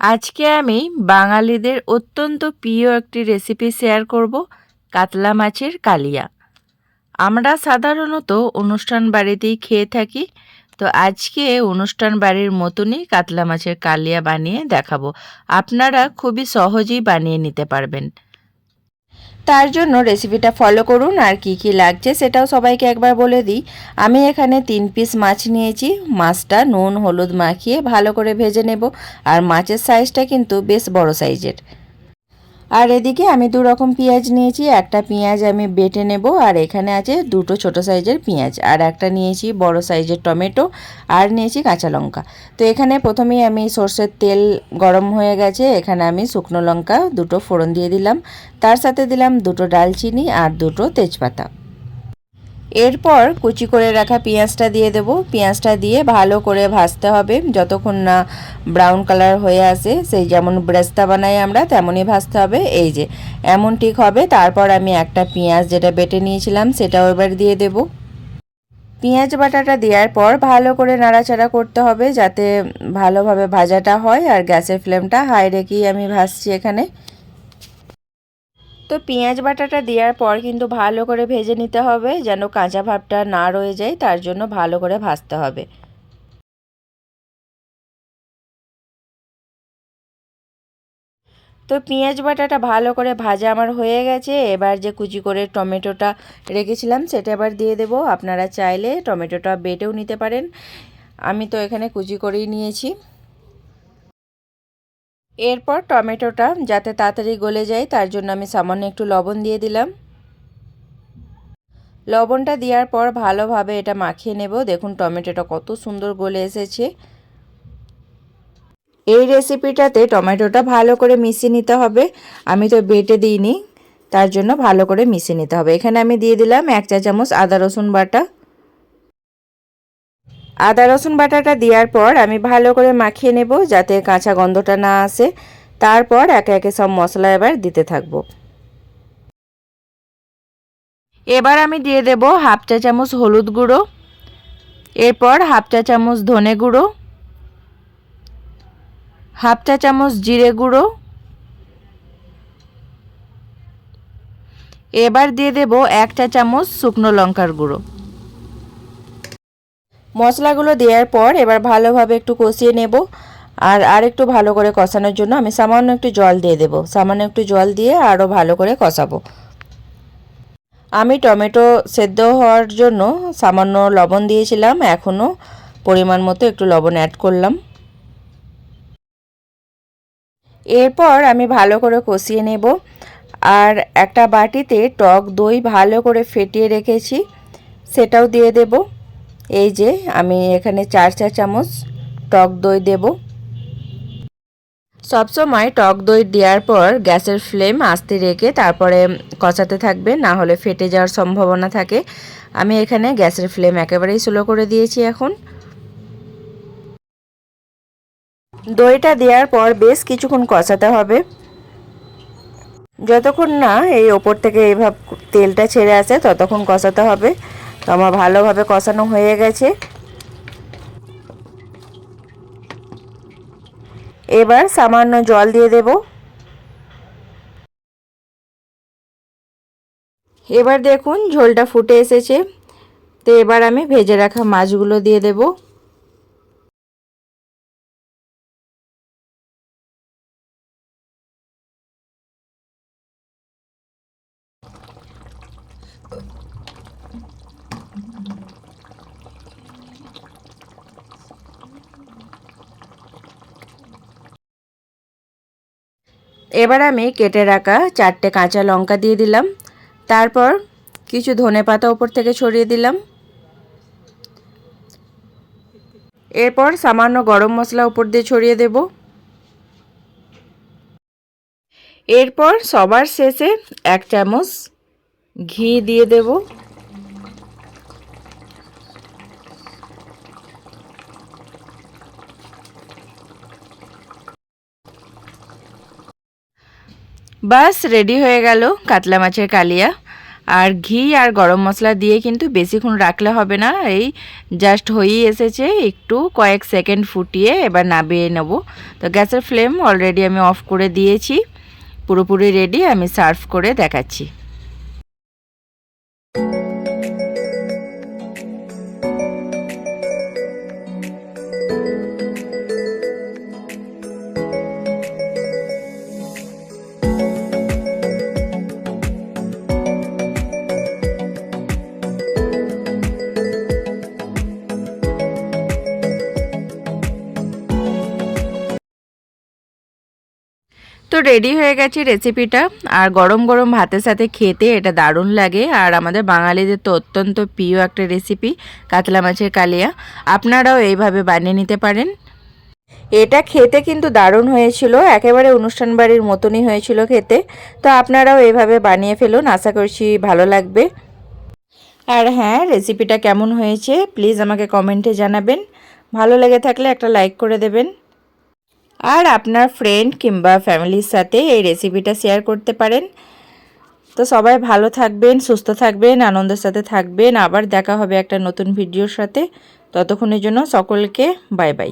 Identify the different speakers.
Speaker 1: আজকে আমি বাঙালিদের অত্যন্ত প্রিয় একটি রেসিপি শেয়ার করব, কাতলা মাছের কালিয়া। আমরা সাধারণত অনুষ্ঠান বাড়িতেই খেয়ে থাকি, তো আজকে অনুষ্ঠান বাড়ির মতনই কাতলা মাছের কালিয়া বানিয়ে দেখাবো। আপনারা খুবই সহজেই বানিয়ে নিতে পারবেন। তার জন্য রেসিপিটা ফলো করুন আর কি কি লাগছে সেটাও সবাইকে একবার বলে দিই। আমি এখানে তিন পিস মাছ নিয়েছি, মাছটা নুন, হলুদ মাখিয়ে ভালো করে ভেজে নেব। আর মাছের সাইজটা কিন্তু বেশ বড় সাইজের আর এদিকে আমি দু রকম পেঁয়াজ নিয়েছি, একটা পেঁয়াজ আমি বেটে নেব, আর এখানে আছে দুটো ছোট সাইজের পেঁয়াজ, আর একটা নিয়েছি বড় সাইজের টমেটো, আর নিয়েছি কাঁচা লঙ্কা। তো এখানে প্রথমেই আমি সর্ষের তেল গরম হয়ে গেছে, এখানে আমি শুকনো লঙ্কা দুটো ফোড়ন দিয়ে দিলাম, তার সাথে দিলাম দুটো ডালচিনি আর দুটো তেজপাতা। এরপর কুচি করে রাখা পেঁয়াজটা দিয়ে দেব। পেঁয়াজটা দিয়ে ভালো করে ভাজতে হবে। যতক্ষণ না ব্রাউন কালার হয়ে আসে, সেই যেমন ব্রেস্তা বানাই আমরা, তেমনই ভাজতে হবে। এই যে, এমন ঠিক হবে। তারপর আমি একটা পেঁয়াজ যেটা বেটে নিয়েছিলাম, সেটাও এবার দিয়ে দেব। পেঁয়াজ বাটাটা দেওয়ার পর ভালো করে নাড়াচাড়া করতে হবে যাতে ভালোভাবে ভাজাটা হয় আর গ্যাসের ফ্লেমটা হাই রেখেই আমি ভাজছি এখানে। তো পেঁয়াজ বাটাটা দেওয়ার পর কিন্তু ভালো করে ভেজে নিতে হবে, যেন কাঁচা ভাবটা না রয়ে যায়, তার জন্য ভালো করে ভাজতে হবে। তো পেঁয়াজ বাটাটা ভালো করে ভাজা আমার হয়ে গেছে, এবার যে কুচি করে টমেটোটা রেখেছিলাম, সেটা এবার দিয়ে দেব। আপনারা চাইলে টমেটোটা বেটেও নিতে পারেন। আমি তো এখানে কুচি করেই নিয়েছি। এরপর টমেটোটা যাতে তাড়াতাড়ি গলে যায়, তার জন্য আমি সামান্য একটু লবণ দিয়ে দিলাম। লবণটা দেওয়ার পর ভালোভাবে এটা মাখিয়ে নেব। দেখুন টমেটোটা কত সুন্দর গলে এসেছে। এই রেসিপিটাতে টমেটোটা ভালো করে মিশিয়ে নিতে হবে। আমি তো বেটে দিইনি, তার জন্য ভালো করে মিশিয়ে নিতে হবে। এখানে আমি দিয়ে দিলাম এক চা চামচ আদা রসুন বাটা। আদা, রসুন বাটাটা দেওয়ার পর আমি ভালো করে মাখিয়ে নেব যাতে কাঁচা গন্ধটা না আসে। তারপর একে একে সব মশলা এবার দিতে থাকব। এবার আমি দিয়ে দেব হাফ চা চামচ হলুদ গুঁড়ো, এরপর হাফ চা চামচ ধনে গুঁড়ো, হাফ চা চামচ জিরে গুঁড়ো। এবার দিয়ে দেব এক চা চামচ শুকনো লঙ্কার গুঁড়ো। মশলাগুলো দেওয়ার পর এবার ভালোভাবে একটু কষিয়ে নেব। আর আর একটু ভালো করে কষানোর জন্য আমি সামান্য একটু জল দিয়ে দেব। সামান্য একটু জল দিয়ে আরও ভালো করে কষাবো। আমি টমেটো সেদ্ধ হওয়ার জন্য সামান্য লবণ দিয়েছিলাম। এখনও পরিমাণ মতো একটু লবণ অ্যাড করলাম। এরপর আমি ভালো করে কষিয়ে নেব। আর একটা বাটিতে টক দই ভালো করে ফেটিয়ে রেখেছি, সেটাও দিয়ে দেবো। এই যে আমি এখানে চার চা চামচ টক দই দেব। সবসময় টক দই দেওয়ার পর গ্যাসের ফ্লেম আস্তে রেখে তারপরে কষাতে থাকবে, না হলে ফেটে যাওয়ার সম্ভাবনা থাকে। আমি এখানে গ্যাসের ফ্লেম একেবারেই স্লো করে দিয়েছি এখন। দইটা দেওয়ার পর বেশ কিছুক্ষণ কষাতে হবে। যতক্ষণ না এই ওপর থেকে এইভাবে তেলটা ছেড়ে আসে, ততক্ষণ কষাতে হবে। তো আমার ভালোভাবে কষানো হয়ে গেছে। এবার সামান্য জল দিয়ে দেব। এবার দেখুন ঝোলটা ফুটে এসেছে। তো এবার আমি ভেজে রাখা মাছগুলো দিয়ে দেবো। এবার আমি কেটে রাখা চারটে কাঁচা লঙ্কা দিয়ে দিলাম। তারপর কিছু ধনে পাতা উপর থেকে ছড়িয়ে দিলাম। এরপর সামান্য গরম মশলা উপর দিয়ে ছড়িয়ে দেব। এরপর সবার শেষে এক চামচ ঘি দিয়ে দেবো। বাস রেডি হয়ে গেল কাতলা মাছের কালিয়া। আর ঘি আর গরম মশলা দিয়ে কিন্তু বেশিক্ষণ রাখলে হবে না। এই জাস্ট হয়েই এসেছে। একটু কয়েক সেকেন্ড ফুটিয়ে এবার নাবিয়ে নেব। তো গ্যাসের ফ্লেম অলরেডি আমি অফ করে দিয়েছি। পুরোপুরি রেডি আমি সার্ভ করে দেখাচ্ছি। তো রেডি হয়ে গেছে রেসিপিটা আর গরম গরম ভাতের সাথে খেতে এটা দারুণ লাগে। আর আমাদের বাঙালিদের তো অত্যন্ত প্রিয় একটা রেসিপি কাতলা মাছের কালিয়া। আপনারাও এইভাবে বানিয়ে নিতে পারেন। এটা খেতে কিন্তু দারুণ হয়েছিল, একেবারে অনুষ্ঠান বাড়ির মতনই হয়েছিল খেতে। তো আপনারাও এইভাবে বানিয়ে ফেলুন, আশা করছি ভালো লাগবে। আর হ্যাঁ রেসিপিটা কেমন হয়েছে প্লিজ আমাকে কমেন্টে জানাবেন। ভালো লেগে থাকলে একটা লাইক করে দেবেন। আর আপনার ফ্রেন্ড কিংবা ফ্যামিলির সাথে এই রেসিপিটা শেয়ার করতে পারেন। তো সবাই ভালো থাকবেন, সুস্থ থাকবেন, আনন্দের সাথে থাকবেন। আবার দেখা হবে একটা নতুন ভিডিওর সাথে। ততক্ষণের জন্য সকলকে বাই বাই